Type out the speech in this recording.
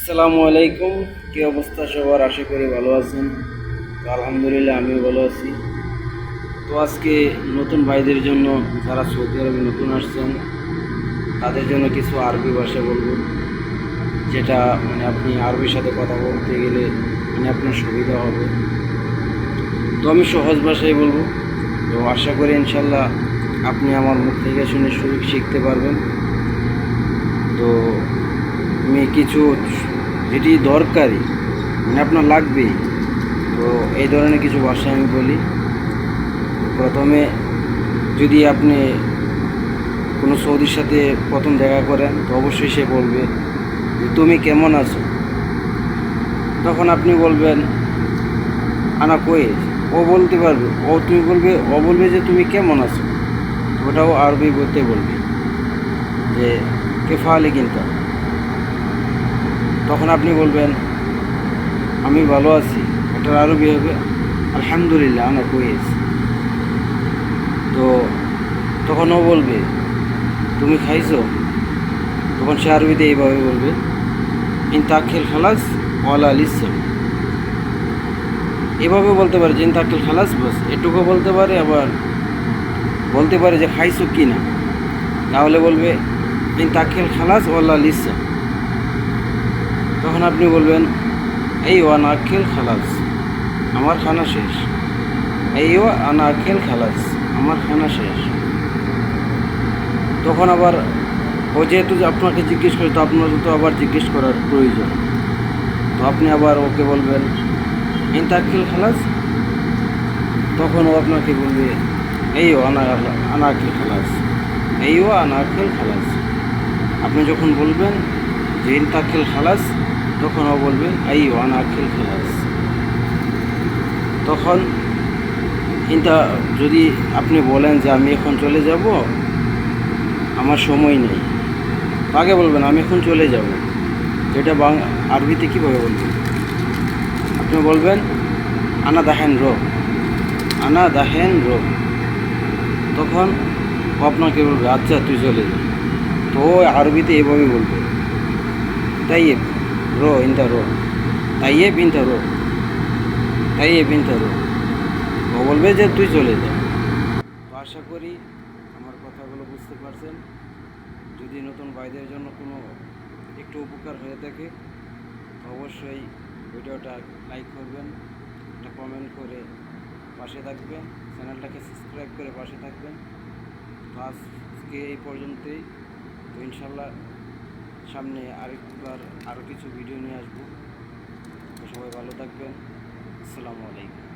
আসসালামু আলাইকুম। কী অবস্থা সবার? আশা করি ভালো আছেন। আলহামদুলিল্লাহ, আমিও ভালো আছি। তো আজকে নতুন ভাইদের জন্য যারা সৌদি আরবে নতুন আসছেন, তাদের জন্য কিছু আরবি ভাষা বলব। যেটা মানে আপনি আরবির সাথে কথা বলতে গেলে মানে আপনার সুবিধা হবে। তো আমি সহজ ভাষায় বলব। তো আশা করি ইনশাল্লাহ আপনি আমার মুখ থেকে শুনে শিখতে পারবেন। আমি কিছু যেটি দরকারি মানে আপনার লাগবেই। তো এই ধরনের কিছু ভাষা আমি বলি। প্রথমে যদি আপনি কোনো সৌদির সাথে প্রথম দেখা করেন, তো অবশ্যই সে বলবে যে, তুমি কেমন আছো? তখন আপনি বলবেন, আনা কই? ও বলতে পারবে, ও তুমি বলবে, ও বলবে যে, তুমি কেমন আছো? ওটাও আরবি বলতে বলবে যে, কেফালে কিনতে। তখন আপনি বলবেন, আমি ভালো আছি এটার আরবি হবে? আলহামদুলিল্লাহ আনা কুয়েস তো তখন ও বলবে, তুমি খাইছো? তখন সে আরবিতে এইভাবে বলবে ইন তাক্ষেল খালাস ওয়ালা লিসম এভাবে বলতে পারে যে ইন তাক্ষেল খালাস, বাস এটুকু বলতে পারে, আবার বলতে পারে যে, খাইছো কি না? তাহলে বলবে ইন তাক্ষেল খালাস ওয়ালা লিসম তখন আপনি বলবেন, এই ওয়ান আখেল খালাস, আমার খানা শেষ। এই ও আনা আখেল খালাস, আমার খানা শেষ। তখন আবার, ও যেহেতু আপনাকে জিজ্ঞেস করে, তো আপনার তো আবার জিজ্ঞেস করার প্রয়োজন। তো আপনি আবার ওকে বলবেন, এই তাক্ষেল খালাস? তখন ও আপনাকে বলবে, এই ও আনা আনা আখেল খালাস, এই ও আনা আখেল খালাস। আপনি যখন বলবেন যে ইন খালাস তখন ও বলবে, আই, ওয়ান আখিল খালাস তখন ইনটা যদি আপনি বলেন যে, আমি এখন চলে যাব, আমার সময় নেই। আগে বলবেন, আমি এখন চলে যাব। এটা বাং, আরবিতে কীভাবে বলবেন আপনি বলবেন, আনা দাহেন রো। আনা দাহেন রো। তখন ও আপনাকে বলবে আচ্ছা তুই চলে যা। তো আরবিতে এভাবে বলবে। তাইয়েব রো ইন দ্য রো তাইয়েব ইন দ্য রো তাইয়েব ইন দ্য রো ও বলবে যে তুই চলে যা তো আশা করি আমার কথাগুলো বুঝতে পারছেন। যদি নতুন ভাইদের জন্য কোনো একটু উপকার হয়ে থাকে অবশ্যই ভিডিওটা লাইক করবেন, একটা কমেন্ট করে পাশে থাকবেন, চ্যানেলটাকে সাবস্ক্রাইব করে পাশে থাকবেন। তো আজকে এই পর্যন্তই। তো ইনশাল্লাহ সামনে আরেকবার আরও কিছু ভিডিও নিয়ে আসব। সবাই ভালো থাকবেন। আসসালামু আলাইকুম।